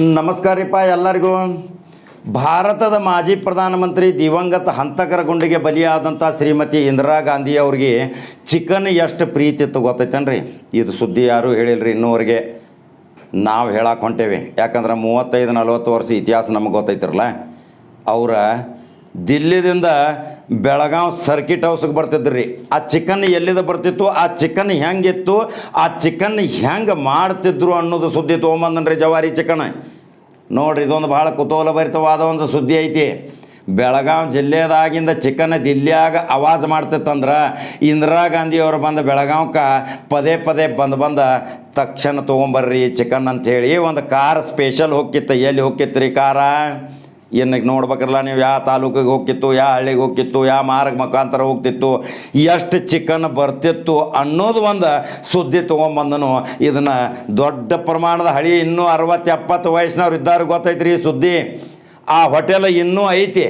ನಮಸ್ಕಾರಪ್ಪ ಎಲ್ಲರಿಗೂ. ಭಾರತದ ಮಾಜಿ ಪ್ರಧಾನಮಂತ್ರಿ ದಿವಂಗತ ಹಂತಕರ ಗುಂಡಿಗೆ ಬಲಿಯಾದಂಥ ಶ್ರೀಮತಿ ಇಂದಿರಾ ಗಾಂಧಿ ಅವ್ರಿಗೆ ಚಿಕನ್ ಎಷ್ಟು ಪ್ರೀತಿ ಇತ್ತು ಗೊತ್ತೈತೇನ್ರಿ? ಇದು ಸುದ್ದಿ ಯಾರೂ ಹೇಳಿಲ್ರಿ ಇನ್ನೂವರೆಗೆ. ನಾವು ಹೇಳಕ್ಕೆ ಹೊಂಟೇವಿ. ಯಾಕಂದ್ರೆ ಮೂವತ್ತೈದು ನಲ್ವತ್ತು ವರ್ಷ ಇತಿಹಾಸ ನಮಗೆ ಗೊತ್ತೈತಿರಲ್ಲ ಅವರ ದಿಲ್ಲಿದಿಂದ ಬೆಳಗಾವ್ ಸರ್ಕಿಟ್ ಹೌಸ್ಗೆ ಬರ್ತಿದ್ರು. ರೀ ಆ ಚಿಕನ್ ಎಲ್ಲಿದ ಬರ್ತಿತ್ತು? ಆ ಚಿಕನ್ ಹೆಂಗಿತ್ತು? ಆ ಚಿಕನ್ ಹೆಂಗೆ ಮಾಡ್ತಿದ್ರು ಅನ್ನೋದು ಸುದ್ದಿ ತೊಗೊಂಬಂದನ್ರಿ ಜವಾರಿ ಚಿಕನ್. ನೋಡ್ರಿ, ಇದೊಂದು ಭಾಳ ಕುತೂಹಲಭರಿತವಾದ ಒಂದು ಸುದ್ದಿ ಐತಿ. ಬೆಳಗಾವ್ ಜಿಲ್ಲೆದಾಗಿಂದ ಚಿಕನ್ ದಿಲ್ಲಿಯಾಗ ಆವಾಜ್ ಮಾಡ್ತಿತ್ತಂದ್ರೆ ಇಂದಿರಾ ಗಾಂಧಿ ಅವರು ಬಂದ ಬೆಳಗಾವ್ಕ ಪದೇ ಪದೇ ಬಂದು ಬಂದ ತಕ್ಷಣ ತೊಗೊಂಬರ್ರಿ ಚಿಕನ್ ಅಂಥೇಳಿ. ಒಂದು ಕಾರ್ ಸ್ಪೆಷಲ್ ಹೋಗಿತ್ತು ಎಲ್ಲಿ ಹೋಗಿತ್ತು ರೀ ಕಾರ? ಇನ್ನು ನೋಡ್ಬೇಕಲ್ಲ ನೀವು ಯಾವ ತಾಲೂಕಿಗೆ ಹೋಗ್ತಿತ್ತು, ಯಾವ ಹಳ್ಳಿಗೆ ಹೋಗ್ತಿತ್ತು, ಯಾವ ಮಾರ್ಗ ಮುಖಾಂತರ ಹೋಗ್ತಿತ್ತು, ಎಷ್ಟು ಚಿಕನ್ ಬರ್ತಿತ್ತು ಅನ್ನೋದು ಒಂದು ಸುದ್ದಿ ತೊಗೊಂಬಂದನು. ಇದನ್ನು ದೊಡ್ಡ ಪ್ರಮಾಣದ ಹಳಿ ಇನ್ನೂ ಅರವತ್ತು ಎಪ್ಪತ್ತು ವಯಸ್ಸಿನವ್ರು ಇದ್ದಾರೆ, ಗೊತ್ತೈತ್ರಿ ಈ ಸುದ್ದಿ. ಆ ಹೋಟೆಲ್ ಇನ್ನೂ ಐತಿ.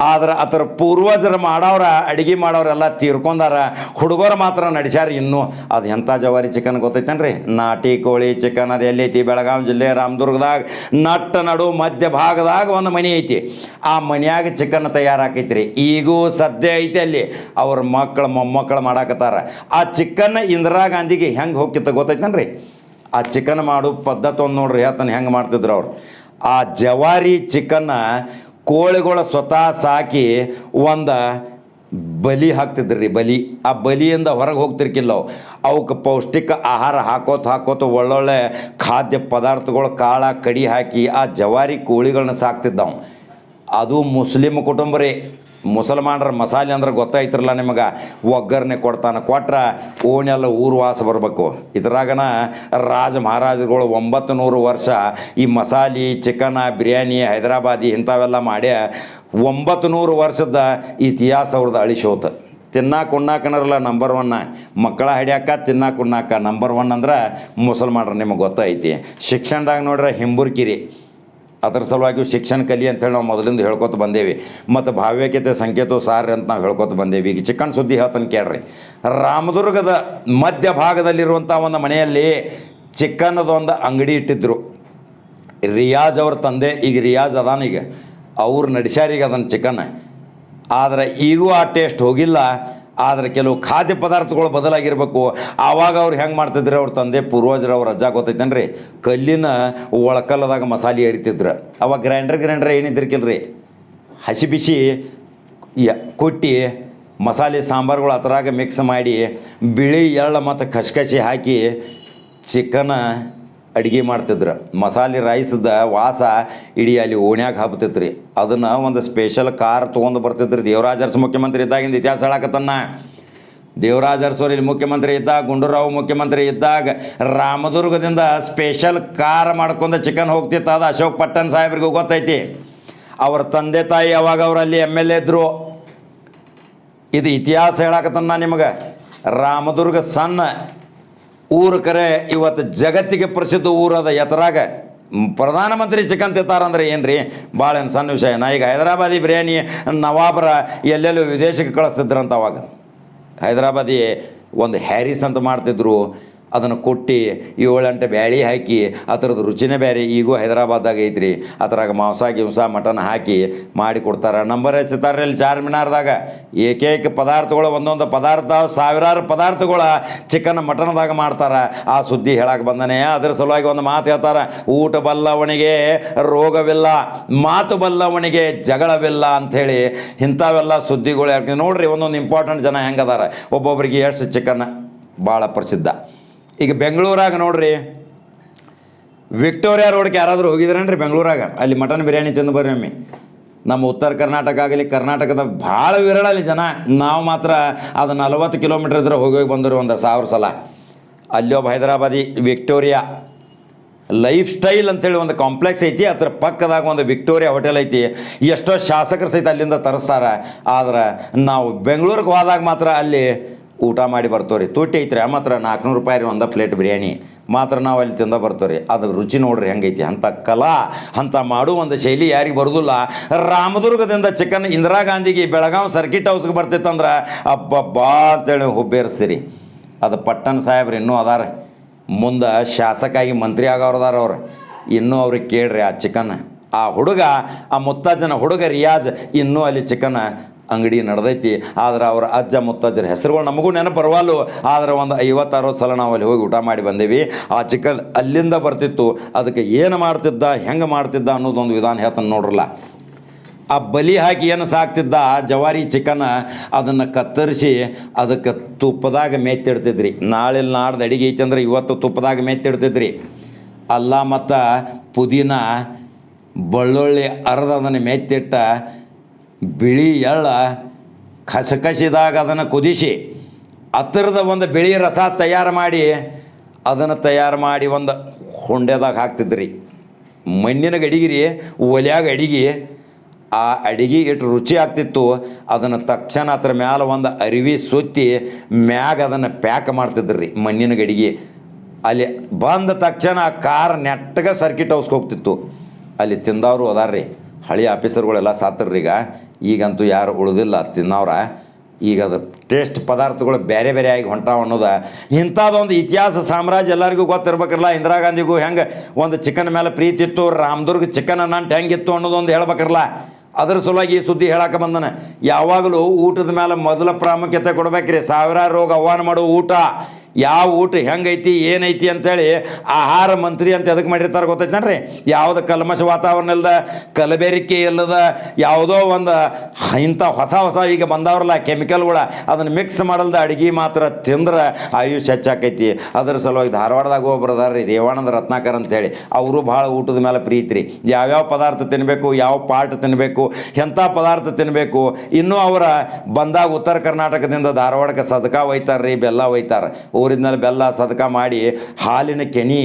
ಆದ್ರೆ ಅದರ ಪೂರ್ವಜರು ಮಾಡೋರ ಅಡುಗೆ ಮಾಡೋರೆಲ್ಲ ತೀರ್ಕೊಂಡಾರ, ಹುಡುಗರು ಮಾತ್ರ ನಡೆಸ್ಯಾರ ಇನ್ನೂ. ಅದು ಎಂಥ ಜವಾರಿ ಚಿಕನ್ ಗೊತ್ತೈತೇನ್ರಿ? ನಾಟಿ ಕೋಳಿ ಚಿಕನ್ ಅದು ಎಲ್ಲೈತಿ? ಬೆಳಗಾವಿ ಜಿಲ್ಲೆ ರಾಮದುರ್ಗದಾಗ. ನಟ್ಟ ನಡು ಮಧ್ಯ ಭಾಗದಾಗ ಒಂದು ಮನೆ ಐತಿ. ಆ ಮನೆಯಾಗ ಚಿಕನ್ ತಯಾರಾಕೈತ್ರಿ. ಈಗೂ ಸದ್ಯ ಐತಿ ಅಲ್ಲಿ. ಅವ್ರ ಮಕ್ಕಳು ಮೊಮ್ಮಕ್ಕಳು ಮಾಡಾಕತ್ತಾರ. ಆ ಚಿಕನ್ ಇಂದಿರಾ ಗಾಂಧಿಗೆ ಹೆಂಗೆ ಹೋಗಿತ್ತು ಗೊತ್ತೈತೇನ್ರಿ? ಆ ಚಿಕನ್ ಮಾಡೋ ಪದ್ಧತಿ ಒಂದು ನೋಡ್ರಿ ಹೇಳ್ತಾನೆ ಹೆಂಗೆ ಮಾಡ್ತಿದ್ರು ಅವ್ರು. ಆ ಜವಾರಿ ಚಿಕನ್ನ ಕೋಳಿಗಳ ಸ್ವತಃ ಸಾಕಿ ಒಂದು ಬಲಿ ಹಾಕ್ತಿದ್ರಿ ಬಲಿ. ಆ ಬಲಿಯಿಂದ ಹೊರಗೆ ಹೋಗ್ತಿರ್ಕಿಲ್ಲ ಅವು. ಅವಕ್ಕೆ ಪೌಷ್ಟಿಕ ಆಹಾರ ಹಾಕೋತ ಹಾಕೋತ ಒಳ್ಳೊಳ್ಳೆ ಖಾದ್ಯ ಪದಾರ್ಥಗಳು ಕಾಳ ಕಡಿ ಹಾಕಿ ಆ ಜವಾರಿ ಕೋಳಿಗಳನ್ನ ಸಾಕ್ತಿದ್ದವು. ಅದು ಮುಸ್ಲಿಮ್ ಕುಟುಂಬ ರೀ. ಮುಸಲ್ಮಾನರ ಮಸಾಲೆ ಅಂದ್ರೆ ಗೊತ್ತಾಯ್ತಿರಲ್ಲ ನಿಮಗೆ? ಒಗ್ಗರಣೆ ಕೊಡ್ತಾನೆ. ಕೊಟ್ರೆ ಓಣೆಲ್ಲ ಊರು ವಾಸ ಬರಬೇಕು. ಇದ್ರಾಗನ ರಾಜ ಮಹಾರಾಜರುಗಳು ಒಂಬತ್ತು ನೂರು ವರ್ಷ ಈ ಮಸಾಲೆ ಚಿಕನ ಬಿರಿಯಾನಿ, ಹೈದರಾಬಾದಿ ಇಂಥವೆಲ್ಲ ಮಾಡಿ ಒಂಬತ್ತು ನೂರು ವರ್ಷದ ಇತಿಹಾಸ ಅವ್ರದ್ದು ಅಳಿಸೋತ. ತಿನ್ನಾಕ ಉಣ್ಣಾಕನರಲ್ಲ ನಂಬರ್ ಒನ್ನ ಮಕ್ಕಳ ಹಡಿಯಾಕ ತಿನ್ನಾಕ ಉಣ್ಣಾಕ ನಂಬರ್ ಒನ್ ಅಂದ್ರೆ ಮುಸಲ್ಮಾನರು ನಿಮಗೆ ಗೊತ್ತೈತಿ ಶಿಕ್ಷಣದಾಗ ನೋಡ್ರೆ ಹಿಂಬುರ್ಕಿರಿ ಅದರ ಸಲುವಾಗಿ ಶಿಕ್ಷಣ ಕಲಿ ಅಂತೇಳಿ ನಾವು ಮೊದಲಿಂದ ಹೇಳ್ಕೊತ ಬಂದೇವಿ. ಮತ್ತು ಭಾವ್ಯಕತೆ, ಸಂಕೇತೋ ಸಾರ ಅಂತ ನಾವು ಹೇಳ್ಕೊತ ಬಂದೇವಿ. ಈಗ ಚಿಕನ್ ಸುದ್ದಿ ಹೇಳ್ತಾನೆ ಕೇಳ್ರಿ. ರಾಮದುರ್ಗದ ಮಧ್ಯ ಭಾಗದಲ್ಲಿರುವಂಥ ಒಂದು ಮನೆಯಲ್ಲಿ ಚಿಕನ್ನದೊಂದು ಅಂಗಡಿ ಇಟ್ಟಿದ್ದರು ರಿಯಾಜ್ ಅವ್ರ ತಂದೆ, ಈಗ ರಿಯಾಜ್ ಅದಾನ ಈಗ. ಅವ್ರು ನಡೆಸ್ಯಾರೀಗ ಅದನ್ನು ಚಿಕನ್ ಆದರೆ ಈಗೂ ಆ ಟೇಸ್ಟ್ ಹೋಗಿಲ್ಲ. ಆದರೆ ಕೆಲವು ಖಾದ್ಯ ಪದಾರ್ಥಗಳು ಬದಲಾಗಿರ್ಬೇಕು. ಆವಾಗ ಅವ್ರು ಹೆಂಗೆ ಮಾಡ್ತಿದ್ರು ಅವ್ರ ತಂದೆ ಪೂರ್ವಜರು ಅವ್ರ ಅಜ್ಜ ಗೊತ್ತೈತೇನ್ರಿ? ಕಲ್ಲಿನ ಒಳಕಲ್ಲದಾಗ ಮಸಾಲೆ ಅರಿತಿದ್ರು. ಅವಾಗ ಗ್ರೈಂಡರ್ ಗ್ರೈಂಡರ್ ಏನಿದ್ದಿರ್ಕಿಲ್ರಿ? ಹಸಿ ಬಿಸಿ ಕೊಟ್ಟು ಮಸಾಲೆ ಸಾಂಬಾರುಗಳು ಅದರಾಗ ಮಿಕ್ಸ್ ಮಾಡಿ ಬಿಳಿ ಎಳ್ಳು ಮತ್ತು ಕಶ್ಕಶಿ ಹಾಕಿ ಚಿಕನ ಅಡುಗೆ ಮಾಡ್ತಿದ್ರು. ಮಸಾಲೆ ರೈಸ್ದ ವಾಸ ಇಡೀ ಅಲ್ಲಿ ಓಣ್ಯಾಗ ಹಬ್ತಿತ್ತು ರೀ ಅದನ್ನು ಒಂದು ಸ್ಪೆಷಲ್ ಕಾರ್ ತೊಗೊಂಡು ಬರ್ತಿದ್ರಿ ರೀ ದೇವರಾಜರ್ಸ್ ಮುಖ್ಯಮಂತ್ರಿ ಇದ್ದಾಗಿಂದ ಇತಿಹಾಸ ಹೇಳಕತ್ತನ್ನ. ದೇವರಾಜ ಮುಖ್ಯಮಂತ್ರಿ ಇದ್ದಾಗ, ಗುಂಡೂರಾವ್ ಮುಖ್ಯಮಂತ್ರಿ ಇದ್ದಾಗ, ರಾಮದುರ್ಗದಿಂದ ಸ್ಪೆಷಲ್ ಕಾರ್ ಮಾಡ್ಕೊಂಡು ಚಿಕನ್ ಹೋಗ್ತಿತ್ತು. ಅದು ಅಶೋಕ್ ಪಟ್ಟಣ್ ಸಾಹೇಬ್ರಿಗೂ ಗೊತ್ತೈತಿ. ಅವ್ರ ತಂದೆ ತಾಯಿ ಅವಾಗ ಅವರಲ್ಲಿ ಎಂ ಎಲ್ ಎ ಇದ್ದರು ಇದು ಇತಿಹಾಸ ಹೇಳಕತ್ತನ್ನ ನಿಮಗೆ. ರಾಮದುರ್ಗ ಸಣ್ಣ ಊರು ಕರೆ ಇವತ್ತು ಜಗತ್ತಿಗೆ ಪ್ರಸಿದ್ಧ ಊರದ ಎತ್ತರಾಗ ಪ್ರಧಾನಮಂತ್ರಿ ಚಿಕನ್ ತಿಂತಾರಂದ್ರೆ ಏನು ರೀ ಭಾಳ ಏನು ಸಣ್ಣ ವಿಷಯ. ನಾ ಈಗ ಹೈದರಾಬಾದಿ ಬಿರಿಯಾನಿ, ನವಾಬರ ಎಲ್ಲೆಲ್ಲೋ ವಿದೇಶಕ್ಕೆ ಕಳಿಸ್ತಿದ್ರಂತ ಅವಾಗ. ಹೈದರಾಬಾದಿ ಒಂದು ಹ್ಯಾರಿಸ್ ಅಂತ ಮಾಡ್ತಿದ್ರು. ಅದನ್ನು ಕೊಟ್ಟು ಏಳೆಂಟು ಬ್ಯಾಳಿ ಹಾಕಿ ಆ ಥರದ್ದು ರುಚಿನೇ ಬೇರೆ. ಈಗೂ ಹೈದರಾಬಾದ್ದಾಗ ಐತ್ರಿ. ಅದ್ರಾಗ ಮಾಂಸ ಗಿಂಸ ಮಟನ್ ಹಾಕಿ ಮಾಡಿ ಕೊಡ್ತಾರೆ. ನಂಬರ್ ಹಚ್ಚಿತಾರೆ ಇಲ್ಲಿ ಚಾರ್ಮಿನಾರ್ದಾಗ? ಏಕೈಕ ಪದಾರ್ಥಗಳು, ಒಂದೊಂದು ಪದಾರ್ಥ, ಸಾವಿರಾರು ಪದಾರ್ಥಗಳ ಚಿಕನ್, ಮಟನ್ದಾಗ ಮಾಡ್ತಾರೆ. ಆ ಸುದ್ದಿ ಹೇಳಕ್ಕೆ ಬಂದನೆ. ಅದ್ರ ಸಲುವಾಗಿ ಒಂದು ಮಾತು ಹೇಳ್ತಾರೆ. ಊಟ ಬಲ್ಲವನಿಗೆ ರೋಗವಿಲ್ಲ, ಮಾತು ಬಲ್ಲವನಿಗೆ ಜಗಳವಿಲ್ಲ ಅಂಥೇಳಿ ಇಂಥವೆಲ್ಲ ಸುದ್ದಿಗಳು ನೋಡ್ರಿ, ಒಂದೊಂದು ಇಂಪಾರ್ಟೆಂಟ್ ಜನ ಹೆಂಗದಾರ. ಒಬ್ಬೊಬ್ಬರಿಗೆ ಎಷ್ಟು ಚಿಕನ್ ಭಾಳ ಪ್ರಸಿದ್ಧ. ಈಗ ಬೆಂಗಳೂರಾಗ ನೋಡ್ರಿ, ವಿಕ್ಟೋರಿಯಾ ರೋಡ್ಗೆ ಯಾರಾದರೂ ಹೋಗಿದ್ರೇನ್ರಿ ಬೆಂಗಳೂರಾಗ? ಅಲ್ಲಿ ಮಟನ್ ಬಿರಿಯಾನಿ ತಿಂದು ಬರ್ರಿ ನಮ್ಮ ಉತ್ತರ ಕರ್ನಾಟಕ ಆಗಲಿ, ಕರ್ನಾಟಕದ ಭಾಳ ವಿರಳ ಅಲ್ಲಿ ಜನ ನಾವು ಮಾತ್ರ ಅದು ನಲವತ್ತು ಕಿಲೋಮೀಟ್ರ್ ಇದ್ರೆ ಹೋಗಿ ಹೋಗಿ ಬಂದರು ಒಂದು ಸಾವಿರ ಸಲ. ಅಲ್ಲೊಬ್ಬ ಹೈದರಾಬಾದಿ ವಿಕ್ಟೋರಿಯಾ ಲೈಫ್ ಸ್ಟೈಲ್ ಅಂತೇಳಿ ಒಂದು ಕಾಂಪ್ಲೆಕ್ಸ್ ಐತಿ, ಅದ್ರ ಪಕ್ಕದಾಗ ಒಂದು ವಿಕ್ಟೋರಿಯಾ ಹೋಟೆಲ್ ಐತಿ. ಎಷ್ಟೋ ಶಾಸಕರು ಸಹಿತ ಅಲ್ಲಿಂದ ತರಿಸ್ತಾರೆ. ಆದ್ರೆ ನಾವು ಬೆಂಗಳೂರಿಗೆ ಹೋದಾಗ ಮಾತ್ರ ಅಲ್ಲಿ ಊಟ ಮಾಡಿ ಬರ್ತೀವಿ ರೀ ತುಟ್ಟಿ ಐತ್ರಿ ಮಾತ್ರ ನಾಲ್ಕುನೂರು ರೂಪಾಯಿ ರೀ ಒಂದು ಪ್ಲೇಟ್ ಬಿರಿಯಾನಿ. ಮಾತ್ರ ನಾವು ಅಲ್ಲಿ ತಿಂದ ಬರ್ತೀವಿ ರೀ ಅದ್ರ ರುಚಿ ನೋಡ್ರಿ ಹೆಂಗೈತಿ. ಅಂಥ ಕಲಾ ಅಂತ ಮಾಡೋ ಒಂದು ಶೈಲಿ ಯಾರಿಗೆ ಬರೋದಿಲ್ಲ. ರಾಮದುರ್ಗದಿಂದ ಚಿಕನ್ ಇಂದಿರಾ ಗಾಂಧಿಗೆ ಬೆಳಗಾವಿ ಸರ್ಕಿಟ್ ಹೌಸ್ಗೆ ಬರ್ತಿತ್ತಂದ್ರೆ ಅಬ್ಬಬ್ಬಾ ಅಂತೇಳಿ ಹುಬ್ಬೇರಿಸ್ತೀರಿ. ಅದು ಪಟ್ಟಣ ಸಾಹೇಬ್ರು ಇನ್ನೂ ಅದಾರ. ಮುಂದೆ ಶಾಸಕಾಗಿ ಮಂತ್ರಿ ಆಗೋರ್ದಾರ ಅವ್ರು. ಇನ್ನೂ ಅವ್ರಿಗೆ ಕೇಳ್ರಿ ಆ ಚಿಕನ್. ಆ ಹುಡುಗ, ಆ ಮುತ್ತಾಜನ ಹುಡುಗ ರಿಯಾಜ್ ಇನ್ನೂ ಅಲ್ಲಿ ಚಿಕನ್ ಅಂಗಡಿ ನಡೆದೈತಿ. ಆದ್ರೆ ಅವರ ಅಜ್ಜ ಮುತ್ತಜ್ಜರ ಹೆಸರುಗಳು ನಮಗೂ ನೆನಪು ಬರವಲ್ಲು ಆದ್ರೆ ಒಂದು ಐವತ್ತು ಅರವತ್ತು ಸಲ ನಾವು ಅಲ್ಲಿ ಹೋಗಿ ಊಟ ಮಾಡಿ ಬಂದೀವಿ. ಆ ಚಿಕನ್ ಅಲ್ಲಿಂದ ಬರ್ತಿತ್ತು. ಅದಕ್ಕೆ ಏನು ಮಾಡ್ತಿದ್ದ, ಹೆಂಗೆ ಮಾಡ್ತಿದ್ದ ಅನ್ನೋದೊಂದು ವಿಧಾನ ಹೇಳ್ತಾನೆ ನೋಡ್ರಲ್ಲ. ಆ ಬಲಿ ಹಾಕಿ ಏನು ಸಾಕ್ತಿದ್ದ ಜವಾರಿ ಚಿಕನ್ ಅದನ್ನು ಕತ್ತರಿಸಿ ಅದಕ್ಕೆ ತುಪ್ಪದಾಗ ಮೆತ್ತಿಡ್ತಿದ್ರಿ ನಾಳೆ ನಾಡ್ದು ಅಡಿಗೆ ಐತಿ ಅಂದ್ರೆ ಇವತ್ತು ತುಪ್ಪದಾಗ ಮೆತ್ತಿಡ್ತಿದ್ರಿ ಅಲ್ಲ ಮತ್ತು ಪುದೀನ, ಬೆಳ್ಳುಳ್ಳಿ ಅರ್ಧ ಅದನ್ನು ಮೆತ್ತಿಟ್ಟ ಬಿಳಿ ಎಳ್ಳ ಕಸಕಸಿದಾಗ ಅದನ್ನು ಕುದಿಸಿ, ಹತ್ತಿರದ ಒಂದು ಬಿಳಿ ರಸ ತಯಾರು ಮಾಡಿ, ಅದನ್ನು ತಯಾರು ಮಾಡಿ ಒಂದು ಹೊಂಡೆದಾಗ ಹಾಕ್ತಿದ್ರಿ. ಮಣ್ಣಿನ ಗಡಿಗಿರಿ, ಒಲ್ಯಾಗ ಅಡಿಗೆ, ಆ ಅಡಿಗೆ ಇಟ್ಟು ರುಚಿ ಆಗ್ತಿತ್ತು. ಅದನ್ನು ತಕ್ಷಣ ಅದ್ರ ಮ್ಯಾಲ ಒಂದು ಅರಿವಿ ಸುತ್ತಿ, ಮ್ಯಾಗ ಅದನ್ನು ಪ್ಯಾಕ್ ಮಾಡ್ತಿದ್ರಿ ಮಣ್ಣಿನ ಗಡಿಗೆ. ಅಲ್ಲಿ ಬಂದ ತಕ್ಷಣ ಕಾರ್ ನೆಟ್ಟಗೆ ಸರ್ಕಿಟ್ ಹೌಸ್ಗೆ ಹೋಗ್ತಿತ್ತು. ಅಲ್ಲಿ ತಿಂದವರು ಅದಾರ್ರಿ. ಹಳಿ ಆಫೀಸರ್ಗಳೆಲ್ಲ ಸಾತ್ರರೀಗ ಈಗಂತೂ ಯಾರು ಉಳಿದಿಲ್ಲ ತಿನ್ನವ್ರ. ಈಗ ಅದು ಟೇಸ್ಟ್ ಪದಾರ್ಥಗಳು ಬೇರೆ ಬೇರೆ ಆಗಿ ಹೊಂಟಾವ ಅನ್ನೋದ. ಇಂಥದ್ದೊಂದು ಇತಿಹಾಸ ಸಾಮ್ರಾಜ್ಯ ಎಲ್ಲರಿಗೂ ಗೊತ್ತಿರ್ಬೇಕಲ್ಲ, ಇಂದಿರಾ ಗಾಂಧಿಗೂ ಹೆಂಗೆ ಒಂದು ಚಿಕನ್ ಮೇಲೆ ಪ್ರೀತಿ ಇತ್ತು, ರಾಮದುರ್ಗ ಚಿಕನ್ ನಂಟು ಹೆಂಗಿತ್ತು ಅನ್ನೋದೊಂದು ಹೇಳ್ಬೇಕಲ್ಲ ಅದ್ರ ಸಲುವಾಗಿ ಈ ಸುದ್ದಿ ಹೇಳಕ್ಕೆ ಬಂದನ. ಯಾವಾಗಲೂ ಊಟದ ಮೇಲೆ ಮೊದಲ ಪ್ರಾಮುಖ್ಯತೆ ಕೊಡ್ಬೇಕ್ರಿ, ಸಾವಿರಾರು ರೋಗ ಆಹ್ವಾನ ಮಾಡೋ ಊಟ. ಯಾವ ಊಟ ಹೆಂಗೈತಿ, ಏನೈತಿ ಅಂತೇಳಿ ಆಹಾರ ಮಂತ್ರಿ ಅಂತ ಎದಕ್ಕೆ ಮಾಡಿರ್ತಾರೆ ಗೊತ್ತೈತೇನ್ರಿ? ಯಾವುದು ಕಲ್ಮಶ ವಾತಾವರಣ ಇಲ್ಲದ ಕಲಬೆರಿಕೆ ಇಲ್ಲದ, ಯಾವುದೋ ಒಂದು ಇಂಥ ಹೊಸ ಹೊಸ ಈಗ ಬಂದವ್ರಲ್ಲ ಕೆಮಿಕಲ್ಗಳ ಅದನ್ನು ಮಿಕ್ಸ್ ಮಾಡಲ್ದ ಅಡುಗೆ ಮಾತ್ರ ತಿಂದ್ರೆ ಆಯುಷ್ ಹೆಚ್ಚಾಕೈತಿ. ಅದ್ರ ಸಲುವಾಗಿ ಧಾರವಾಡದಾಗ ಒಬ್ರು ಅದಾರ್ರಿ ದೇವಾನಂದ ರತ್ನಾಕರ್ ಅಂತೇಳಿ. ಅವರು ಭಾಳ ಊಟದ ಮೇಲೆ ಪ್ರೀತಿ ರೀ ಯಾವ್ಯಾವ ಪದಾರ್ಥ ತಿನ್ನಬೇಕು ಯಾವ ಪಾರ್ಟ್ ತಿನ್ನಬೇಕು ಎಂಥ ಪದಾರ್ಥ ತಿನ್ನಬೇಕು ಇನ್ನೂ ಅವರ ಬಂದಾಗ ಉತ್ತರ ಕರ್ನಾಟಕದಿಂದ ಧಾರವಾಡಕ್ಕೆ ಸದಕ ಒಯ್ತಾರೆ ರೀ ಬೆಲ್ಲ ಒಯ್ತಾರೆ. ಊರಿದ್ಮೇಲೆ ಬೆಲ್ಲ ಸದಕ ಮಾಡಿ ಹಾಲಿನ ಕೆನಿ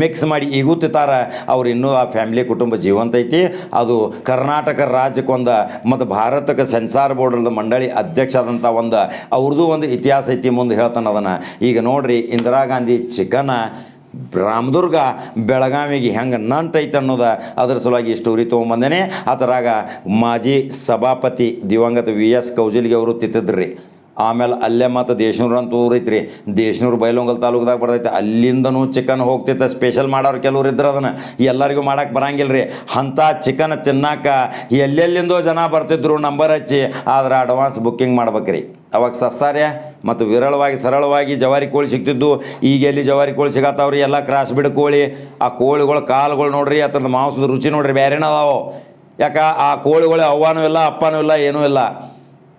ಮಿಕ್ಸ್ ಮಾಡಿ ಈಗೂ ತಿಂತಾರ ಅವ್ರು ಇನ್ನೂ ಆ ಫ್ಯಾಮಿಲಿ ಕುಟುಂಬ ಜೀವಂತ ಐತಿ. ಅದು ಕರ್ನಾಟಕ ರಾಜ್ಯಕ್ಕೊಂದು ಮತ್ತು ಭಾರತಕ್ಕೆ ಸೆನ್ಸಾರ್ ಬೋರ್ಡ್ರದ ಮಂಡಳಿ ಅಧ್ಯಕ್ಷ ಆದಂಥ ಒಂದು ಅವ್ರದ್ದು ಒಂದು ಇತಿಹಾಸ ಐತಿ ಮುಂದೆ ಹೇಳ್ತಾನೆ ಅದನ್ನು. ಈಗ ನೋಡ್ರಿ, ಇಂದಿರಾ ಗಾಂಧಿ ಚಿಕನ ರಾಮದುರ್ಗ ಬೆಳಗಾವಿಗೆ ಹೆಂಗೆ ನಂಟೈತೆ ಅನ್ನೋದ ಅದ್ರ ಸಲುವಾಗಿ ಸ್ಟೋರಿ ತೊಗೊಂಬಂದೇನೆ. ಅದರಾಗ ಮಾಜಿ ಸಭಾಪತಿ ದಿವಂಗತ ವಿ ಎಸ್ ಕೌಜಲ್ಗೆ ಅವರು ತಿತ್ತಿದ್ರಿ. ಆಮೇಲೆ ಅಲ್ಲೇ ಮತ್ತು ದೇಶನೂರು ಅಂತ ಊರೈತ್ರಿ ದೇಶನೂರು ಬೈಲೊಂಗಲ್ ತಾಲೂಕ್ದಾಗ ಬರ್ತೈತೆ. ಅಲ್ಲಿಂದನೂ ಚಿಕನ್ ಹೋಗ್ತೈತೆ. ಸ್ಪೆಷಲ್ ಮಾಡೋರು ಕೆಲವ್ರು ಇದ್ರೆ ಅದನ್ನು. ಎಲ್ಲರಿಗೂ ಮಾಡೋಕ್ಕೆ ಬರಂಗಿಲ್ಲ ರೀ ಅಂಥ ಚಿಕನ್ ತಿನ್ನಾಕ ಎಲ್ಲೆಲ್ಲಿಂದೋ ಜನ ಬರ್ತಿದ್ರು ನಂಬರ್ ಹಚ್ಚಿ. ಆದ್ರೆ ಅಡ್ವಾನ್ಸ್ ಬುಕ್ಕಿಂಗ್ ಮಾಡ್ಬೇಕ್ರಿ. ಅವಾಗ ಸಸ್ಸಾರ್ಯ ಮತ್ತು ವಿರಳವಾಗಿ, ಸರಳವಾಗಿ ಜವಾರಿ ಕೋಳಿ ಸಿಗ್ತಿದ್ದು. ಈಗ ಎಲ್ಲಿ ಜವಾರಿ ಕೋಳಿ ಸಿಗತ್ತಾವ್ರಿ? ಎಲ್ಲ ಕ್ರಾಸ್ ಬಿಡ್ ಕೋಳಿ. ಆ ಕೋಳಿಗಳ ಕಾಲುಗಳು ನೋಡ್ರಿ ಅದ್ರದ್ದು ಮಾಂಸದ ರುಚಿ ನೋಡ್ರಿ. ಬೇರೆನೇ ಅದಾವು. ಯಾಕ? ಆ ಕೋಳಿಗಳು ಅವ್ವಾನೂ ಇಲ್ಲ, ಅಪ್ಪನೂ ಇಲ್ಲ, ಏನೂ ಇಲ್ಲ.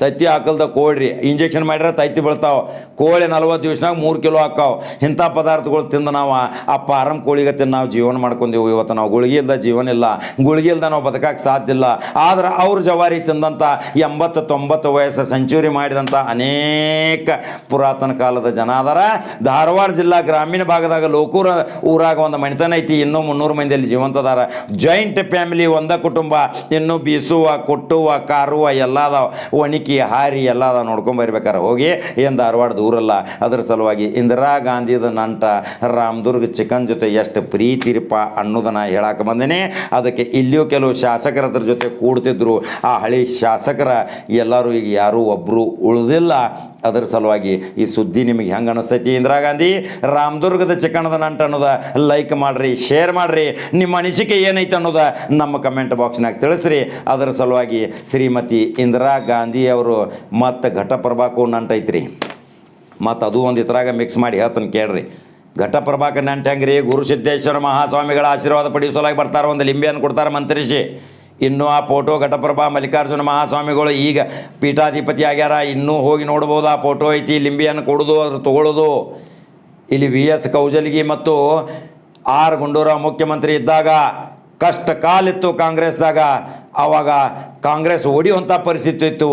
ತತ್ತಿ ಹಾಕಲ್ದ ಕೋಳ್ರಿ ಇಂಜೆಕ್ಷನ್ ಮಾಡಿದ್ರೆ ತತ್ತಿ ಬೀಳ್ತಾವ. ಕೋಳಿ ನಲ್ವತ್ತು ದಿವ್ಸನಾಗ ಮೂರು ಕಿಲೋ ಹಾಕಾವ. ಇಂಥ ಪದಾರ್ಥಗಳು ತಿಂದು ನಾವು ಆ ಪಾರಂ ಕೋಳಿಗೆ ತಿಂದು ನಾವು ಜೀವನ ಮಾಡ್ಕೊಂಡೇವು ಇವತ್ತು ನಾವು ಗುಳಿಗೆ ಇಲ್ದ ಜೀವನ ಇಲ್ಲ. ಗುಳಿಗೆ ಇಲ್ದ ನಾವು ಬದುಕಕ್ಕೆ ಸಾಧ್ಯ ಇಲ್ಲ. ಆದ್ರೆ ಅವ್ರ ಜವಾರಿ ತಿಂದಂಥ ಎಂಬತ್ತು ತೊಂಬತ್ತು ವಯಸ್ಸು ಸೆಂಚುರಿ ಮಾಡಿದಂಥ ಅನೇಕ ಪುರಾತನ ಕಾಲದ ಜನ ಅದಾರ. ಧಾರವಾಡ ಜಿಲ್ಲಾ ಗ್ರಾಮೀಣ ಭಾಗದಾಗ ಲೋಕೂರ ಊರಾಗ ಒಂದು ಮಣಿತನ ಐತಿ. ಇನ್ನೂ ಮುನ್ನೂರು ಮಂದಿಯಲ್ಲಿ ಜೀವಂತ ಅದಾರ ಜಾಯಿಂಟ್ ಫ್ಯಾಮಿಲಿ ಒಂದ ಕುಟುಂಬ. ಇನ್ನು ಬೀಸುವ, ಕೊಟ್ಟುವ, ಕಾರುವ ಎಲ್ಲ ಅದಾವ. ಒಣಕಿ ಹಾರಿ ಎಲ್ಲ ಅದಾವ ನೋಡ್ಕೊಂಬರ್ಬೇಕಾರೆ ಹೋಗಿ ಏನು ಧಾರವಾಡ ದೂರಲ್ಲ ಅದ್ರ ಸಲುವಾಗಿ ಇಂದಿರಾ ಗಾಂಧಿದ ನಂಟ ರಾಮದುರ್ಗ ಚಿಕನ್ ಜೊತೆ ಎಷ್ಟು ಪ್ರೀತಿರಿಪ್ಪ ಅನ್ನೋದನ್ನು ಹೇಳಕ್ಕೆ ಬಂದೇನೆ. ಅದಕ್ಕೆ ಇಲ್ಲಿಯೂ ಕೆಲವು ಶಾಸಕರ ಜೊತೆ ಕೂಡ್ತಿದ್ರು. ಆ ಹಳಿ ಶಾಸಕರ ಎಲ್ಲರೂ ಈಗ ಯಾರೂ ಒಬ್ಬರು ಉಳಿದಿಲ್ಲ. ಅದರ ಸಲುವಾಗಿ ಈ ಸುದ್ದಿ ನಿಮಗೆ ಹೆಂಗೆ ಅನಿಸ್ತೈತಿ? ಇಂದಿರಾ ಗಾಂಧಿ, ರಾಮದುರ್ಗದ ಚಿಕ್ಕಣದ ನಂಟು ಅನ್ನೋದ ಲೈಕ್ ಮಾಡಿರಿ ಶೇರ್ ಮಾಡಿರಿ. ನಿಮ್ಮ ಅನಿಸಿಕೆ ಏನೈತೆ ಅನ್ನೋದ ನಮ್ಮ ಕಮೆಂಟ್ ಬಾಕ್ಸ್ನಾಗ ತಿಳಿಸ್ರಿ. ಅದರ ಸಲುವಾಗಿ ಶ್ರೀಮತಿ ಇಂದಿರಾ ಗಾಂಧಿ ಅವರು ಮತ್ತು ಘಟಪ್ರಭಾಕು ನಂಟೈತ್ರಿ ಮತ್ತು ಅದು ಒಂದು ಇತರಾಗ ಮಿಕ್ಸ್ ಮಾಡಿ ಹೇಳ್ತಾನೆ ಕೇಳ್ರಿ. ಘಟಪ್ರಭಾಕ ನಂಟು ಹೆಂಗ್ರಿ? ಗುರು ಸಿದ್ದೇಶ್ವರ ಮಹಾಸ್ವಾಮಿಗಳ ಆಶೀರ್ವಾದ ಪಡಿಸೋಲಾಗಿ ಬರ್ತಾರೆ, ಒಂದು ಲಿಂಬೆಯನ್ನು ಕೊಡ್ತಾರೆ ಮಂತ್ರಿಸಿ ಇನ್ನು ಆ ಫೋಟೋ ಘಟಪ್ರಭಾ ಮಲ್ಲಿಕಾರ್ಜುನ ಮಹಾಸ್ವಾಮಿಗಳು ಈಗ ಪೀಠಾಧಿಪತಿ ಆಗ್ಯಾರ ಇನ್ನೂ ಹೋಗಿ ನೋಡ್ಬೋದು ಆ ಫೋಟೋ ಐತಿ, ಲಿಂಬಿಯನ್ನು ಕೊಡೋದು ಅದ್ರ ತೊಗೊಳ್ಳೋದು ಇಲ್ಲಿ ವಿ ಎಸ್ ಕೌಜಲ್ಗಿ ಮತ್ತು ಆರ್ ಗುಂಡೂರಾವ್ ಮುಖ್ಯಮಂತ್ರಿ ಇದ್ದಾಗ ಕಷ್ಟ ಕಾಲಿತ್ತು ಕಾಂಗ್ರೆಸ್ದಾಗ. ಆವಾಗ ಕಾಂಗ್ರೆಸ್ ಹೊಡಿಯುವಂಥ ಪರಿಸ್ಥಿತಿ ಇತ್ತು.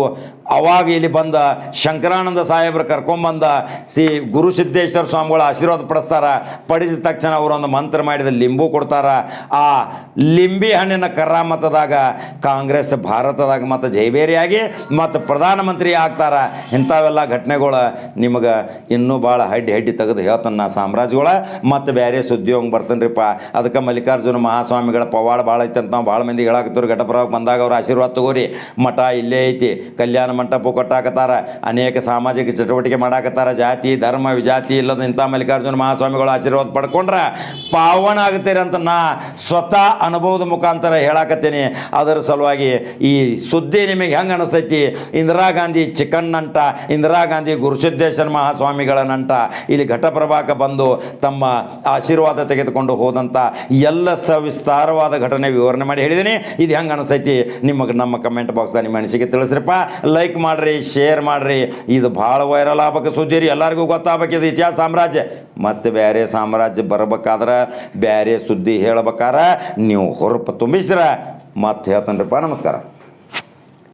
ಅವಾಗ ಇಲ್ಲಿ ಬಂದ ಶಂಕರಾನಂದ ಸಾಹೇಬ್ರು ಕರ್ಕೊಂಬಂದ ಸಿ ಗುರು ಸಿದ್ದೇಶ್ವರ ಸ್ವಾಮಿಗಳ ಆಶೀರ್ವಾದ ಪಡಿಸ್ತಾರ. ಪಡೆದ ತಕ್ಷಣ ಅವರೊಂದು ಮಂತ್ರ ಮಾಡಿದ ಲಿಂಬು ಕೊಡ್ತಾರ. ಆ ಲಿಂಬಿ ಹಣ್ಣಿನ ಕರಾಮತದಾಗ ಕಾಂಗ್ರೆಸ್ ಭಾರತದಾಗ ಮತ್ತು ಜೈಬೇರಿಯಾಗಿ ಮತ್ತು ಪ್ರಧಾನಮಂತ್ರಿ ಆಗ್ತಾರ. ಇಂಥವೆಲ್ಲ ಘಟನೆಗಳು ನಿಮಗೆ ಇನ್ನೂ ಭಾಳ ಹಡ್ಡಿ ಹಡ್ಡಿ ತೆಗೆದು ಹೇಳ್ತಾನೆ ನಾ ಸಾಮ್ರಾಜ್ಯಗಳ. ಮತ್ತು ಬೇರೆ ಸುದ್ದಿ ಹೋಗಿ ಬರ್ತಾನ್ರಿಪ್ಪ. ಅದಕ್ಕೆ ಮಲ್ಲಿಕಾರ್ಜುನ ಮಹಾಸ್ವಾಮಿಗಳ ಪವಾಡ ಭಾಳ ಐತೆ ಅಂತ ನಾವು ಭಾಳ ಮಂದಿ ಹೇಳಾಕತ್ತವ್ರು ಬಂದಾಗ ಅವ್ರ ಆಶೀರ್ವಾದ ತಗೋರಿ. ಮಠ ಇಲ್ಲೇ ಐತಿ. ಕಲ್ಯಾಣ ಮಂಟಪ ಕೊಟ್ಟಾಕತ್ತಾರ. ಅನೇಕ ಸಾಮಾಜಿಕ ಚಟುವಟಿಕೆ ಮಾಡಾಕತ್ತಾರ. ಜಾತಿ, ಧರ್ಮ, ವಿಜಾತಿ ಇಲ್ಲದ ಇಂಥ ಮಲ್ಲಿಕಾರ್ಜುನ ಮಹಾಸ್ವಾಮಿಗಳ ಆಶೀರ್ವಾದ ಪಡ್ಕೊಂಡ್ರೆ ಪಾವನ ಆಗ್ತೀರಿ ಅಂತ ನಾ ಸ್ವತಃ ಅನುಭವದ ಮುಖಾಂತರ ಹೇಳಾಕತ್ತೀನಿ. ಅದರ ಸಲುವಾಗಿ ಈ ಸುದ್ದಿ ನಿಮಗೆ ಹೆಂಗೆ ಅನಿಸ್ತೈತಿ? ಇಂದಿರಾ ಗಾಂಧಿ ಚಿಕನ್ ನಂಟ ಇಂದಿರಾ ಗಾಂಧಿ ಗುರುಸಿದ್ದೇಶ್ವರ ಮಹಾಸ್ವಾಮಿಗಳ ನಂಟ ಇಲ್ಲಿ ಘಟಪ್ರಭಾಕ ಬಂದು ತಮ್ಮ ಆಶೀರ್ವಾದ ತೆಗೆದುಕೊಂಡು ಹೋದಂಥ ಎಲ್ಲ ಸವಿಸ್ತಾರವಾದ ಘಟನೆ ವಿವರಣೆ ಮಾಡಿ ಹೇಳಿದ್ದೀನಿ. ಇದು ಹೆಂಗೆ ಅನಿಸ್ತೈತಿ ನಿಮಗೆ ನಮ್ಮ ಕಮೆಂಟ್ ಬಾಕ್ಸ್ ನಿಮ್ಮ ಅನಿಸಿಕೆ ತಿಳಿಸ್ರಿಪ್ಪ. ಲೈಕ್ ಮಾಡಿರಿ ಶೇರ್ ಮಾಡಿರಿ. ಇದು ಭಾಳ ವೈರಲ್ ಆಗ್ಬೇಕು ಸುದ್ದಿ ರೀ ಎಲ್ಲರಿಗೂ ಗೊತ್ತಾಗಬೇಕು ಇದು ಇತಿಹಾಸ ಸಾಮ್ರಾಜ್ಯ. ಮತ್ತು ಬೇರೆ ಸಾಮ್ರಾಜ್ಯ ಬರ್ಬೇಕಾದ್ರೆ ಬೇರೆ ಸುದ್ದಿ ಹೇಳ್ಬೇಕಾರೆ, ನೀವು ಹೊರಪು ತುಂಬಿಸ್ರ. ಮತ್ತೆ ಹೇಳ್ತಾನ್ರಿಪ್ಪ, ನಮಸ್ಕಾರ.